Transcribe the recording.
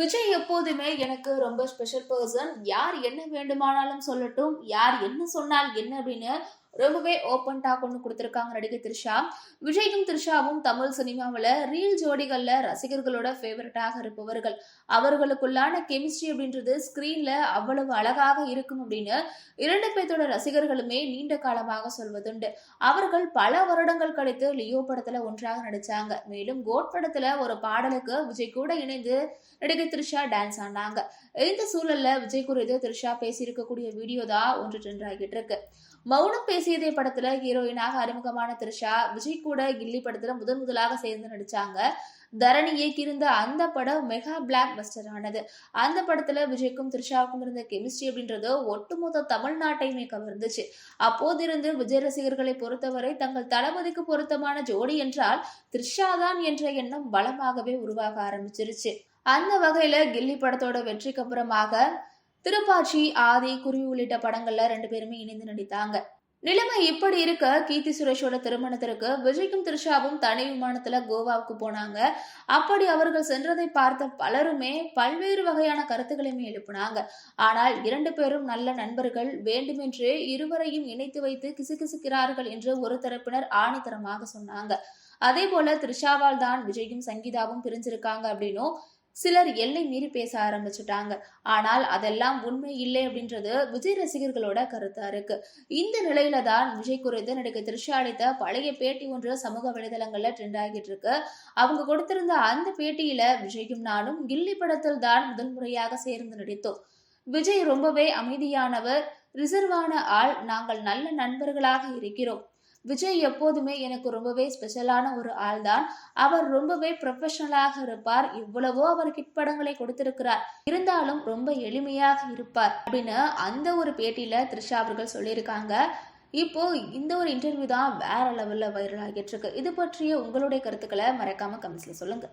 விஜய் எப்போதுமே எனக்கு ரொம்ப ஸ்பெஷல் பர்சன் யார் என்ன வேண்டுமானாலும் சொல்லட்டும் யார் என்ன சொன்னால் என்ன அப்படின்னு ரொம்பவே ஓப்பன் டாக் ஒன்று கொடுத்துருக்காங்க நடிகை த்ரிஷா. விஜயும் த்ரிஷாவும் தமிழ் சினிமாவில் ரீல் ஜோடிகளில் ரசிகர்களோட ஃபேவரட்டாக இருப்பவர்கள். அவர்களுக்குள்ளான கெமிஸ்ட்ரி அப்படின்றது ஸ்க்ரீனில் அவ்வளவு அழகாக இருக்கும் அப்படின்னு இரண்டு பேர்த்தோட ரசிகர்களுமே நீண்ட காலமாக சொல்வதுண்டு. அவர்கள் பல வருடங்கள் கழித்து லியோ படத்தில் ஒன்றாக நடிச்சாங்க. மேலும் கோட் படத்தில் ஒரு பாடலுக்கு விஜய் கூட இணைந்து நடிகை த்ரிஷா டான்ஸ் ஆனாங்க. இந்த சூழல்ல விஜய் குறித்து த்ரிஷா பேசியிருக்கக்கூடிய வீடியோ தான் ஒன்று ட்ரெண்ட் ஆகிட்டு இருக்கு. மௌனம் சீதை படத்துல ஹீரோயினாக அறிமுகமான த்ரிஷா விஜய் கூட கில்லி படத்துல முதன் முதலாக சேர்ந்து நடிச்சாங்க. தரணி இயக்கியிருந்த அந்த படம் மெகா பிளாக் பஸ்டர் ஆனது. அந்த படத்துல விஜய்க்கும் த்ரிஷாவுக்கும் இருந்த கெமிஸ்ட்ரி அப்படின்றது ஒட்டுமொத்த தமிழ்நாட்டையுமே கவர்ந்துச்சு. அப்போதிருந்து விஜய் ரசிகர்களை பொறுத்தவரை தங்கள் தளபதிக்கு பொருத்தமான ஜோடி என்றால் த்ரிஷா தான் என்ற எண்ணம் பலமாகவே உருவாக ஆரம்பிச்சிருச்சு. அந்த வகையில கில்லி படத்தோட வெற்றிக்கு அப்புறமாக திருப்பாச்சி ஆதி குருவி உள்ளிட்ட படங்கள்ல ரெண்டு பேருமே இணைந்து நடித்தாங்க. நிலைமை இப்படி இருக்க கீர்த்தி சுரேஷோட திருமணத்திற்கு விஜய்க்கும் த்ரிஷாவும் தனி விமானத்துல கோவாவுக்கு போனாங்க. அப்படி அவர்கள் சென்றதை பார்த்த பலருமே பல்வேறு வகையான கருத்துக்களையுமே எழுப்பினாங்க. ஆனால் இரண்டு பேரும் நல்ல நண்பர்கள் வேண்டுமென்றே இருவரையும் இணைத்து வைத்து கிசுகிசுக்கிறார்கள் என்று ஒரு தரப்பினர் ஆணித்தரமாக சொன்னாங்க. அதே போல த்ரிஷாவால் தான் விஜயும் சங்கீதாவும் பிரிஞ்சிருக்காங்க அப்படின்னும் சிலர் எல்லை மீறி பேச ஆரம்பிச்சுட்டாங்க. ஆனால் அதெல்லாம் உண்மை இல்லை அப்படின்றது விஜய் ரசிகர்களோட கருத்தா இருக்கு. இந்த நிலையில தான் விஜய் குறித்து நடிகை த்ரிஷா அளித்த பழைய பேட்டி ஒன்று சமூக வலைதளங்கள்ல ட்ரெண்ட் ஆகிட்டு இருக்கு. அவங்க கொடுத்திருந்த அந்த பேட்டியில விஜயும் நானும் கில்லி படத்தில் தான் முதல் முறையாக சேர்ந்து நடித்தோம். விஜய் ரொம்பவே அமைதியானவர் ரிசர்வான ஆள் நாங்கள் நல்ல நண்பர்களாக இருக்கிறோம். விஜய் எப்போதுமே எனக்கு ரொம்பவே ஸ்பெஷலான ஒரு ஆள் தான் அவர் ரொம்பவே ப்ரொஃபஷனலாக இருப்பார். இவ்வளவோ அவர் ஹிட் படங்களை கொடுத்திருக்கிறார். இருந்தாலும் ரொம்ப எளிமையாக இருப்பார் அப்படின்னு அந்த ஒரு பேட்டியில த்ரிஷா அவர்கள் சொல்லியிருக்காங்க. இப்போ இந்த ஒரு இன்டர்வியூ தான் வேற லெவல்ல வைரல் ஆகிட்டு இருக்கு. இது பற்றிய உங்களுடைய கருத்துக்களை மறக்காம கமெண்ட்ஸ்ல சொல்லுங்க.